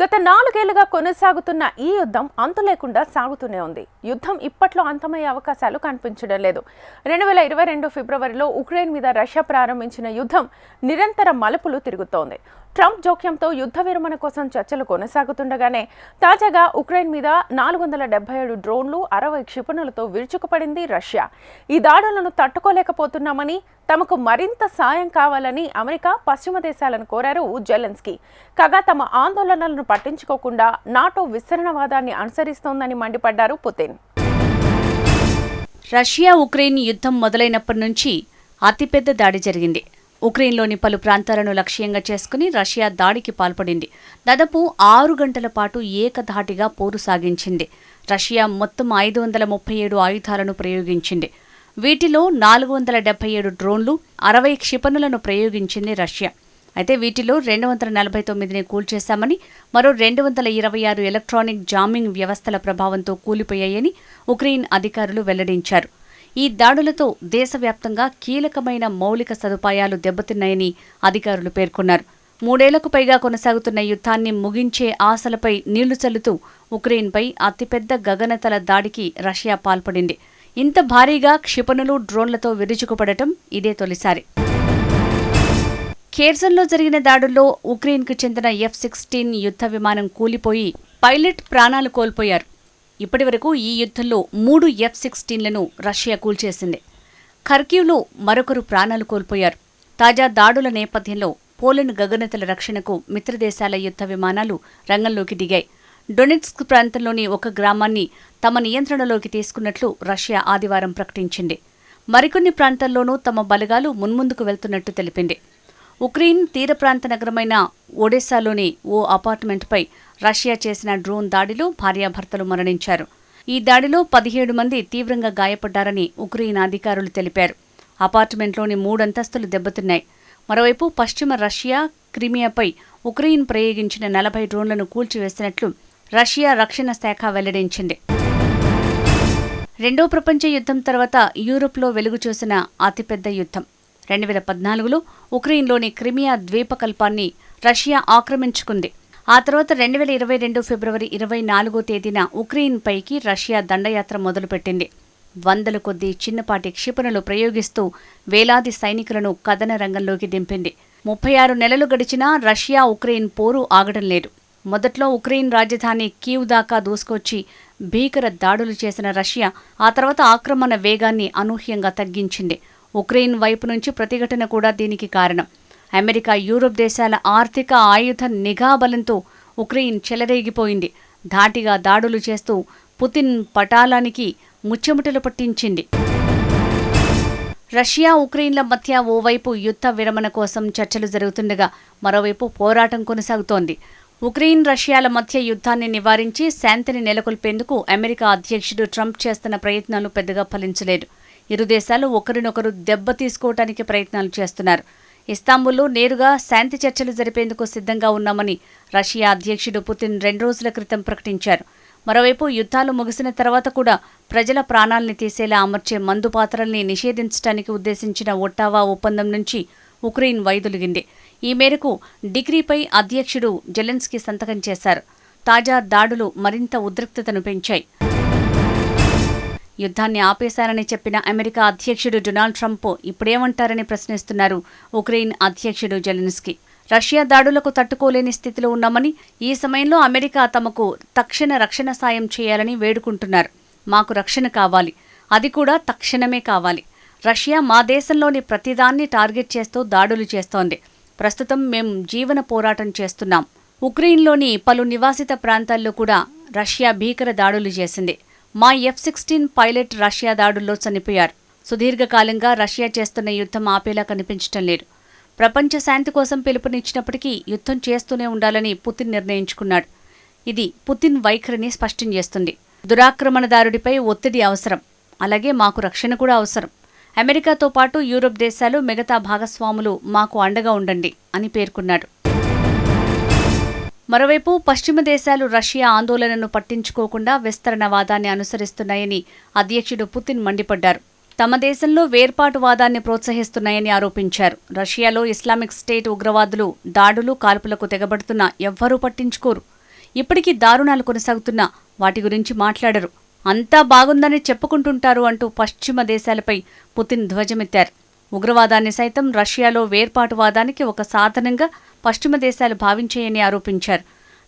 గత నాలుగేళ్ళుగా కొనసాగుతున్న ఈ యుద్ధం అంతు లేకుండా సాగుతూనే ఉంది. యుద్ధం ఇప్పట్లో అంతమయ్యే అవకాశాలు కనిపించడం లేదు. రెండు వేల ఇరవై రెండు ఫిబ్రవరిలో ఉక్రెయిన్ మీద రష్యా ప్రారంభించిన యుద్ధం నిరంతర మలుపులు తిరుగుతోంది. ట్రంప్ జోక్యంతో యుద్ధ విరమణ కోసం చర్చలు కొనసాగుతుండగానే తాజాగా ఉక్రెయిన్ మీద నాలుగు వందల డెబ్బై ఏడు డ్రోన్లు అరవై క్షిపణులతో విరుచుకుపడింది రష్యా. ఈ దాడులను తట్టుకోలేకపోతున్నామని తమకు మరింత సాయం కావాలని అమెరికా పశ్చిమ దేశాలను కోరారు జెలెన్స్కీ. కాగా తమ ఆందోళనలను పట్టించుకోకుండా నాటో విస్తరణవాదాన్ని అనుసరిస్తోందని మండిపడ్డారు పుతిన్. రష్యా ఉక్రెయిన్ యుద్ధం మొదలైనప్పటి నుంచి అతిపెద్ద దాడి జరిగింది. ఉక్రెయిన్లోని పలు ప్రాంతాలను లక్ష్యంగా చేసుకుని రష్యా దాడికి పాల్పడింది. దాదాపు ఆరు గంటల పాటు ఏకధాటిగా పోరు సాగించింది. రష్యా మొత్తం ఐదు వందల ముప్పై ఏడు ఆయుధాలను ప్రయోగించింది. వీటిలో నాలుగు వందల డెబ్బై ఏడు డ్రోన్లు అరవై క్షిపణులను ప్రయోగించింది రష్యా. అయితే వీటిలో రెండు వందల నలభై తొమ్మిదిని కూల్చేశామని మరో రెండు వందల ఇరవై ఆరు ఎలక్ట్రానిక్ జామింగ్ వ్యవస్థల ప్రభావంతో కూలిపోయాయని ఉక్రెయిన్ అధికారులు వెల్లడించారు. ఈ దాడులతో దేశవ్యాప్తంగా కీలకమైన మౌలిక సదుపాయాలు దెబ్బతిన్నాయని అధికారులు పేర్కొన్నారు. మూడేళ్ళకు పైగా కొనసాగుతున్న యుద్ధాన్ని ముగించే ఆశలపై నీళ్ళు చల్లుతూ ఉక్రెయిన్పై అతిపెద్ద గగనతల దాడికి రష్యా పాల్పడింది. ఇంత భారీగా క్షిపణులు డ్రోన్లతో విరుచుకుపడటం ఇదే తొలిసారి. ఖేర్సన్లో జరిగిన దాడుల్లో ఉక్రెయిన్కు చెందిన ఎఫ్ సిక్స్టీన్ యుద్ధ విమానం కూలిపోయి పైలట్ ప్రాణాలు కోల్పోయారు. ఇప్పటివరకు ఈ యుద్ధంలో మూడు ఎఫ్ సిక్స్టీన్లను రష్యా కూల్చేసింది. ఖర్కీవ్లో మరొకరు ప్రాణాలు కోల్పోయారు. తాజా దాడుల నేపథ్యంలో పోలెండ్ గగనతల రక్షణకు మిత్రదేశాల యుద్ధ విమానాలు రంగంలోకి దిగాయి. డొనెట్స్క్ ప్రాంతంలోని ఒక గ్రామాన్ని తమ నియంత్రణలోకి తీసుకున్నట్లు రష్యా ఆదివారం ప్రకటించింది. మరికొన్ని ప్రాంతాల్లోనూ తమ బలగాలు మున్ముందుకు వెళ్తున్నట్టు తెలిపింది. ఉక్రెయిన్ తీర ప్రాంత నగరమైన ఒడెస్సాలోని ఓ అపార్ట్మెంట్పై రష్యా చేసిన డ్రోన్ దాడిలో భార్యాభర్తలు మరణించారు. ఈ దాడిలో పదిహేడు మంది తీవ్రంగా గాయపడ్డారని ఉక్రెయిన్ అధికారులు తెలిపారు. అపార్ట్మెంట్లోని మూడంతస్తులు దెబ్బతిన్నాయి. మరోవైపు పశ్చిమ రష్యా క్రిమియాపై ఉక్రెయిన్ ప్రయోగించిన నలభై డ్రోన్లను కూల్చివేసినట్లు రష్యా రక్షణ శాఖ వెల్లడించింది. రెండో ప్రపంచ యుద్ధం తర్వాత యూరోప్లో వెలుగు చూసిన అతిపెద్ద యుద్ధం. రెండు వేల పద్నాలుగులో ఉక్రెయిన్లోని క్రిమియా ద్వీపకల్పాన్ని రష్యా ఆక్రమించుకుంది. ఆ తర్వాత రెండు వేల ఇరవై రెండు ఫిబ్రవరి ఇరవై నాలుగో తేదీన ఉక్రెయిన్ పైకి రష్యా దండయాత్ర మొదలుపెట్టింది. వందల కొద్దీ చిన్నపాటి క్షిపణులు ప్రయోగిస్తూ వేలాది సైనికులను కథన రంగంలోకి దింపింది. ముప్పై ఆరు నెలలు గడిచినా రష్యా ఉక్రెయిన్ పోరు ఆగడం లేదు. మొదట్లో ఉక్రెయిన్ రాజధాని కీవ్ దాకా దూసుకొచ్చి భీకర దాడులు చేసిన రష్యా ఆ తర్వాత ఆక్రమణ వేగాన్ని అనూహ్యంగా తగ్గించింది. ఉక్రెయిన్ వైపు నుంచి ప్రతిఘటన కూడా దీనికి కారణం. అమెరికా యూరోప్ దేశాల ఆర్థిక ఆయుధ నిఘా బలంతో ఉక్రెయిన్ చెలరేగిపోయింది. ధాటిగా దాడులు చేస్తూ పుతిన్ పటాలానికి ముచ్చెముటలు పట్టించింది. రష్యా ఉక్రెయిన్ల మధ్య ఓవైపు యుద్ధ విరమణ కోసం చర్చలు జరుగుతుండగా మరోవైపు పోరాటం కొనసాగుతోంది. ఉక్రెయిన్ రష్యాల మధ్య యుద్ధాన్ని నివారించి శాంతిని నెలకొల్పేందుకు అమెరికా అధ్యక్షుడు ట్రంప్ చేస్తున్న ప్రయత్నాలు పెద్దగా ఫలించలేదు. ఇరు దేశాలు ఒకరినొకరు దెబ్బ తీసుకోవటానికి ప్రయత్నాలు చేస్తున్నారు. ఇస్తాంబుల్లో నేరుగా శాంతి చర్చలు జరిపేందుకు సిద్ధంగా ఉన్నామని రష్యా అధ్యక్షుడు పుతిన్ రెండు రోజుల క్రితం ప్రకటించారు. మరోవైపు యుద్ధాలు ముగిసిన తర్వాత కూడా ప్రజల ప్రాణాల్ని తీసేలా అమర్చే మందు పాత్రల్ని నిషేధించడానికి ఉద్దేశించిన ఒట్టావా ఒప్పందం నుంచి ఉక్రెయిన్ వైదొలిగింది. ఈ మేరకు డిగ్రీపై అధ్యక్షుడు జెలెన్స్కీ సంతకం చేశారు. తాజా దాడులు మరింత ఉద్రిక్తతను పెంచాయి. యుద్ధాన్ని ఆపేశారని చెప్పిన అమెరికా అధ్యక్షుడు డొనాల్డ్ ట్రంప్ ఇప్పుడేమంటారని ప్రశ్నిస్తున్నారు ఉక్రెయిన్ అధ్యక్షుడు జెలెన్స్కీ. రష్యా దాడులకు తట్టుకోలేని స్థితిలో ఉన్నామని ఈ సమయంలో అమెరికా తమకు తక్షణ రక్షణ సాయం చేయాలని వేడుకుంటున్నారు. మాకు రక్షణ కావాలి. అది కూడా తక్షణమే కావాలి. రష్యా మా దేశంలోని ప్రతిదాన్ని టార్గెట్ చేస్తూ దాడులు చేస్తోంది. ప్రస్తుతం మేం జీవన పోరాటం చేస్తున్నాం. ఉక్రెయిన్లోని పలు నివాసిత ప్రాంతాల్లో కూడా రష్యా భీకర దాడులు చేసింది. మా ఎఫ్ సిక్స్టీన్ పైలట్ రష్యా దాడుల్లో చనిపోయారు. సుదీర్ఘకాలంగా రష్యా చేస్తున్న యుద్ధం ఆపేలా కనిపించటం లేదు. ప్రపంచ శాంతి కోసం పిలుపునిచ్చినప్పటికీ యుద్ధం చేస్తూనే ఉండాలని పుతిన్ నిర్ణయించుకున్నాడు. ఇది పుతిన్ వైఖరిని స్పష్టం చేస్తుంది. దురాక్రమణదారుడిపై ఒత్తిడి అవసరం. అలాగే మాకు రక్షణ కూడా అవసరం. అమెరికాతో పాటు యూరోప్ దేశాలు మిగతా భాగస్వాములు మాకు అండగా ఉండండి అని పేర్కొన్నాడు. మరోవైపు పశ్చిమ దేశాలు రష్యా ఆందోళనను పట్టించుకోకుండా విస్తరణవాదాన్ని అనుసరిస్తున్నాయని అధ్యక్షుడు పుతిన్ మండిపడ్డారు. తమ దేశంలో వేర్పాటువాదాన్ని ప్రోత్సహిస్తున్నాయని ఆరోపించారు. రష్యాలో ఇస్లామిక్ స్టేట్ ఉగ్రవాదులు దాడులు కాల్పులకు తెగబడుతున్నా ఎవ్వరూ పట్టించుకోరు. ఇప్పటికీ దారుణాలు కొనసాగుతున్నా వాటి గురించి మాట్లాడరు. అంతా బాగుందని చెప్పుకుంటుంటారు అంటూ పశ్చిమ దేశాలపై పుతిన్ ధ్వజమెత్తారు. ఉగ్రవాదాన్ని సైతం రష్యాలో వేర్పాటువాదానికి ఒక సాధనంగా పశ్చిమ దేశాలు భావించాయని ఆరోపించారు.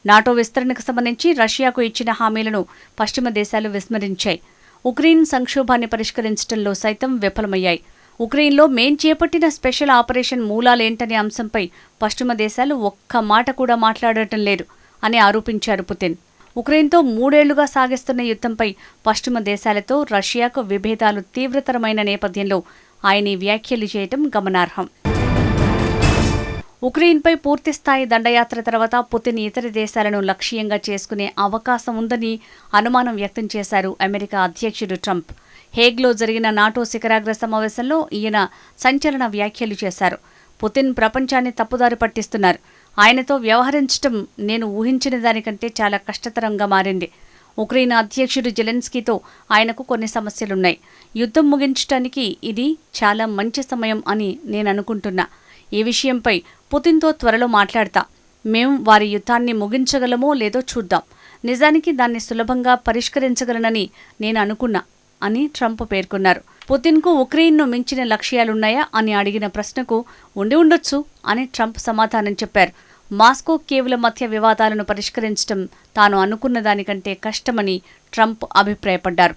నాటో విస్తరణకు సంబంధించి రష్యాకు ఇచ్చిన హామీలను పశ్చిమ దేశాలు విస్మరించాయి. ఉక్రెయిన్ సంక్షోభాన్ని పరిష్కరించడంలో సైతం విఫలమయ్యాయి. ఉక్రెయిన్లో మేం చేపట్టిన స్పెషల్ ఆపరేషన్ మూలాలేంటనే అంశంపై పశ్చిమ దేశాలు ఒక్క మాట కూడా మాట్లాడటం లేదు అని ఆరోపించారు పుతిన్. ఉక్రెయిన్తో మూడేళ్ళుగా సాగిస్తున్న యుద్ధంపై పశ్చిమ దేశాలతో రష్యాకు విభేదాలు తీవ్రతరమైన నేపథ్యంలో ఆయన ఈ వ్యాఖ్యలు చేయటం గమనార్హం. ఉక్రెయిన్పై పూర్తిస్థాయి దండయాత్ర తర్వాత పుతిన్ ఇతర దేశాలను లక్ష్యంగా చేసుకునే అవకాశం ఉందని అనుమానం వ్యక్తం చేశారు అమెరికా అధ్యక్షుడు ట్రంప్. హేగ్లో జరిగిన నాటో శిఖరాగ్ర సమావేశంలో ఈయన సంచలన వ్యాఖ్యలు చేశారు. పుతిన్ ప్రపంచాన్ని తప్పుదారి పట్టిస్తున్నారు. ఆయనతో వ్యవహరించటం నేను ఊహించిన దానికంటే చాలా కష్టతరంగా మారింది. ఉక్రెయిన్ అధ్యక్షుడు జెలెన్స్కీతో ఆయనకు కొన్ని సమస్యలున్నాయి. యుద్ధం ముగించటానికి ఇది చాలా మంచి సమయం అని నేను అనుకుంటున్నా. ఈ విషయంపై పుతిన్తో త్వరలో మాట్లాడతా. మేం వారి యుద్ధాన్ని ముగించగలమో లేదో చూద్దాం. నిజానికి దాన్ని సులభంగా పరిష్కరించగలనని నేను అనుకున్నా అని ట్రంప్ పేర్కొన్నారు. పుతిన్కు ఉక్రెయిన్ను మించిన లక్ష్యాలున్నాయా అని అడిగిన ప్రశ్నకు ఉండి ఉండొచ్చు అని ట్రంప్ సమాధానం చెప్పారు. మాస్కో కేవుల మధ్య వివాదాలను పరిష్కరించడం తాను అనుకున్న దానికంటే కష్టమని ట్రంప్ అభిప్రాయపడ్డారు.